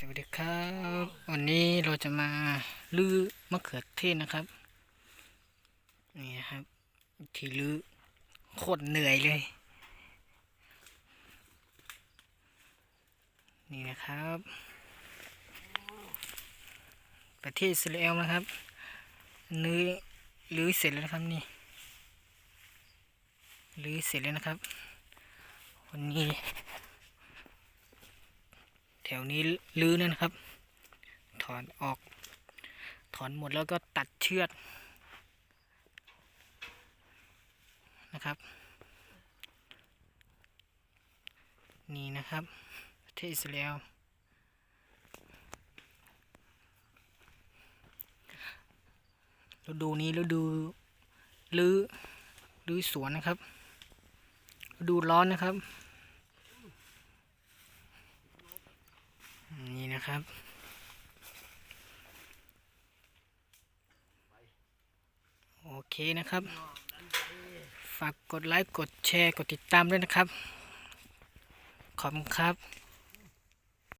สวัสดีครับ วันนี้เราจะมาลื้อมะเขือเทศนะครับ นี่นะครับทีลื้อโคตรเหนื่อยเลย นี่นะครับ ประเทศอิสราเอลนะครับลื้อลื้อเสร็จแล้วนะครับนี่ลื้อเสร็จแล้วนะครับ วันนี้ แถวนี้ลื้อแล้วนะครับ ถอนออก ถอนหมดแล้วก็ตัดเชือดนะครับ นี่นะครับประเทศอิสราเอลฤดูนี้ฤดูลื้อลื้อสวนนะครับฤดูร้อนนะครับ นี่ นะครับโอเคนะครับ ฝากกดไลค์ กดแชร์ กดติดตามด้วยนะครับ ขอบคุณครับ